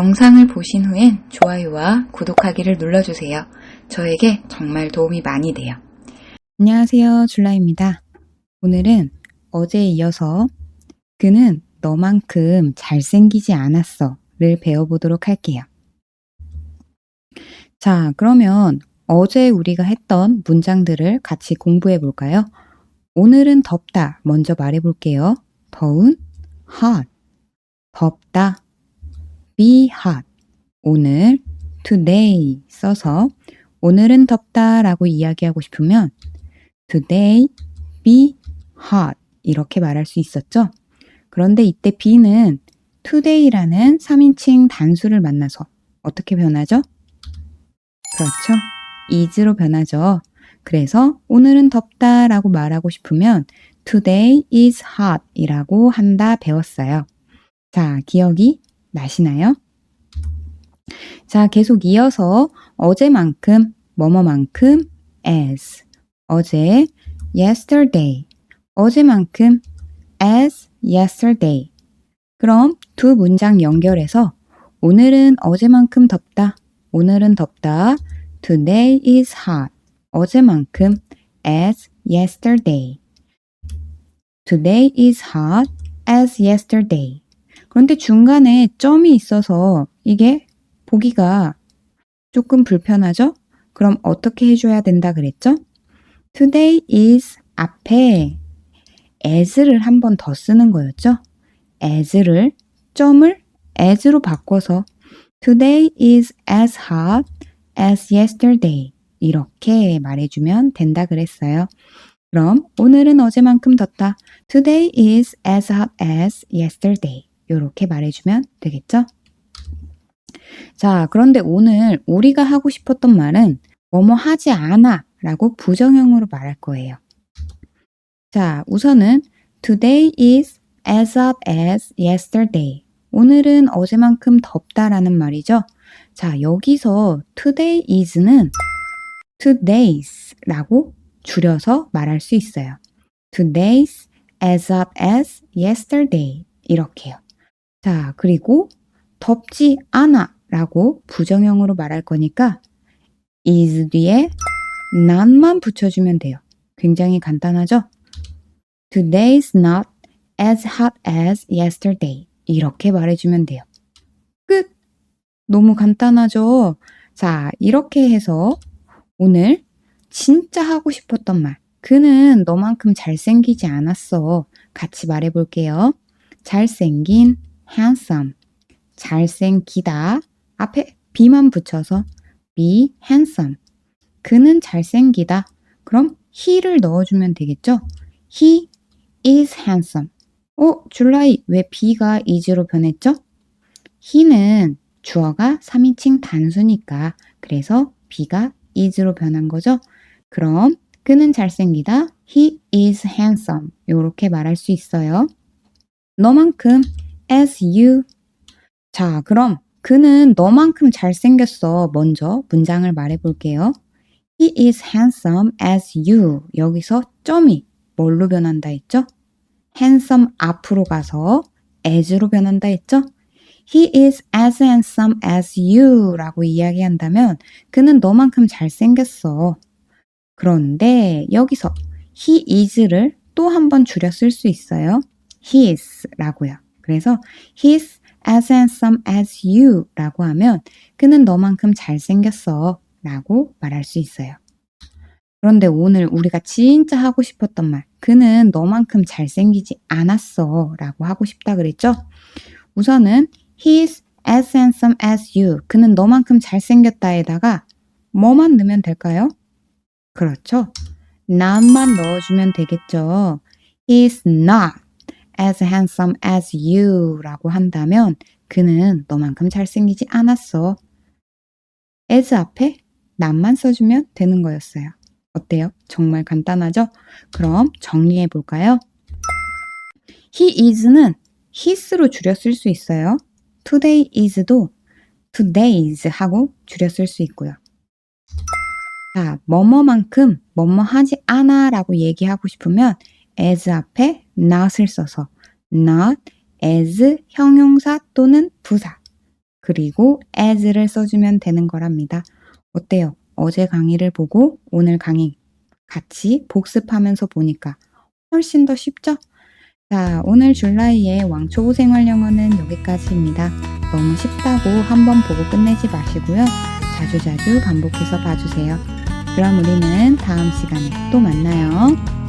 영상을 보신 후엔 좋아요와 구독하기를 눌러주세요. 저에게 정말 도움이 많이 돼요. 안녕하세요. 줄라입니다. 오늘은 어제에 이어서 그는 너만큼 잘생기지 않았어 를 배워보도록 할게요. 자, 그러면 어제 우리가 했던 문장들을 같이 공부해 볼까요? 오늘은 덥다. 먼저 말해 볼게요. 더운 hot. 덥다. Be hot. 오늘 today 써서 오늘은 덥다 라고 이야기하고 싶으면 today be hot 이렇게 말할 수 있었죠? 그런데 이때 be는 today라는 3인칭 단수를 만나서 어떻게 변하죠? 그렇죠. is로 변하죠. 그래서 오늘은 덥다 라고 말하고 싶으면 today is hot 이라고 한다 배웠어요. 자, 기억이 나시나요? 자, 계속 이어서 어제만큼, 뭐뭐만큼, as. 어제, yesterday. 어제만큼, as yesterday. 그럼 두 문장 연결해서 오늘은 어제만큼 덥다. 오늘은 덥다. Today is hot. 어제만큼, as yesterday. Today is hot as yesterday. 그런데 중간에 점이 있어서 이게 보기가 조금 불편하죠? 그럼 어떻게 해줘야 된다 그랬죠? Today is 앞에 as를 한 번 더 쓰는 거였죠? as를 점을 as로 바꿔서 Today is as hot as yesterday 이렇게 말해주면 된다 그랬어요. 그럼 오늘은 어제만큼 덥다. Today is as hot as yesterday 이렇게 말해주면 되겠죠? 자, 그런데 오늘 우리가 하고 싶었던 말은 뭐뭐 하지 않아 라고 부정형으로 말할 거예요. 자, 우선은 today is as hot as yesterday. 오늘은 어제만큼 덥다라는 말이죠. 자, 여기서 today is는 todays라고 줄여서 말할 수 있어요. today's as hot as yesterday. 이렇게요. 자, 그리고 덥지 않아 라고 부정형으로 말할 거니까 is 뒤에 not만 붙여주면 돼요. 굉장히 간단하죠? Today's not as hot as yesterday. 이렇게 말해주면 돼요. 끝! 너무 간단하죠? 자, 이렇게 해서 오늘 진짜 하고 싶었던 말. 그는 너만큼 잘생기지 않았어. 같이 말해볼게요. 잘생긴 handsome. 잘생기다. 앞에 be만 붙여서 be handsome. 그는 잘생기다. 그럼 he를 넣어주면 되겠죠? He is handsome. 어, 줄라이, 왜 be가 is로 변했죠? he는 주어가 3인칭 단수니까 그래서 be가 is로 변한 거죠? 그럼 그는 잘생기다. He is handsome. 이렇게 말할 수 있어요. 너만큼 as you. 자, 그럼 그는 너만큼 잘생겼어. 먼저 문장을 말해 볼게요. He is handsome as you. 여기서 점이 뭘로 변한다 했죠? handsome 앞으로 가서 as로 변한다 했죠? He is as handsome as you 라고 이야기한다면 그는 너만큼 잘생겼어. 그런데 여기서 he is를 또 한 번 줄여 쓸 수 있어요. his 라고요. 그래서 he's as handsome as you 라고 하면 그는 너만큼 잘생겼어 라고 말할 수 있어요. 그런데 오늘 우리가 진짜 하고 싶었던 말, 그는 너만큼 잘생기지 않았어 라고 하고 싶다 그랬죠? 우선은 he's as handsome as you. 그는 너만큼 잘생겼다에다가 뭐만 넣으면 될까요? 그렇죠. not만 넣어주면 되겠죠. He's not as handsome as you 라고 한다면 그는 너만큼 잘생기지 않았어. as 앞에 not만 써주면 되는 거였어요. 어때요? 정말 간단하죠? 그럼 정리해 볼까요? He is는 his로 줄여 쓸 수 있어요. Today is도 today's 하고 줄여 쓸 수 있고요. 자, 뭐뭐만큼 뭐뭐 하지 않아 라고 얘기하고 싶으면 as 앞에 not을 써서 not as 형용사 또는 부사 그리고 as를 써주면 되는 거랍니다. 어때요? 어제 강의를 보고 오늘 강의 같이 복습하면서 보니까 훨씬 더 쉽죠? 자, 오늘 줄라이의 왕초보 생활 영어는 여기까지입니다. 너무 쉽다고 한번 보고 끝내지 마시고요. 자주자주 반복해서 봐주세요. 그럼 우리는 다음 시간에 또 만나요.